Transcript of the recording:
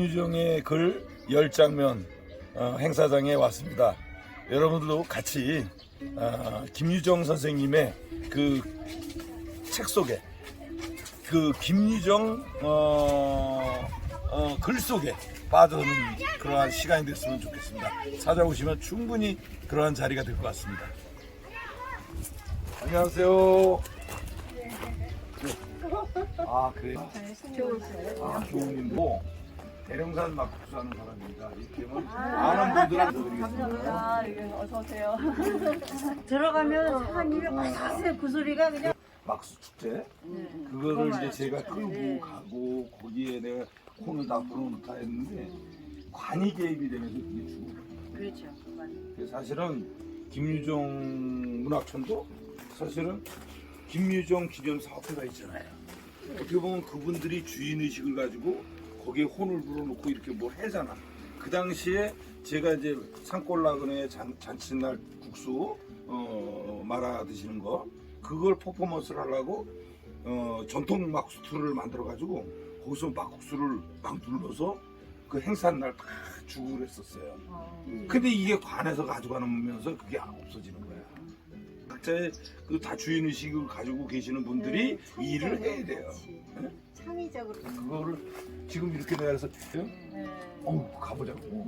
김유정의 글 열장면 어, 행사장에 왔습니다. 여러분들도 같이 어, 김유정 선생님의 그 책 속에 그 김유정 어, 어, 글 속에 빠져드는 그러한 시간이 됐으면 좋겠습니다. 찾아오시면 충분히 그러한 자리가 될 것 같습니다. 안녕하세요. 아 그래요? 아 교우님도 대령산 막국수 하는 사람입니다. 이렇게는 아는 분들한테 드리겠습니다. 아, 예, 어서 오세요. 들어가면 한 입에 꽉그 소리가 그냥 막수 축제 그거를 이제 제가 끌고 가고 거기에 내가 콘을 다 불어넣다 했는데 관이 개입이 되면서 그게 죽은 거예요. 그렇죠. 그래서 사실은 김유정 문학촌도 사실은 김유정 기념 사업회가 있잖아요. 어떻게 보면 그분들이 주인 의식을 가지고 거기에 혼을 불어넣고 이렇게 뭘 해잖아. 그 당시에 제가 이제 산골라그네 잔, 잔칫날 국수 어, 말아 드시는 거 그걸 퍼포먼스를 하려고 어, 전통 막국수를 만들어 가지고 거기서 막국수를 막 눌러서 그 행사 날 다 주고 그랬었어요. 근데 이게 관에서 가져가면서 그게 없어지는. 각 자의 그다 주인 의식을 가지고 계시는 분들이 이 일을 해야 돼요. 네? 창의적으로 그거를 지금 이렇게 내가 해서 어우 가보자고.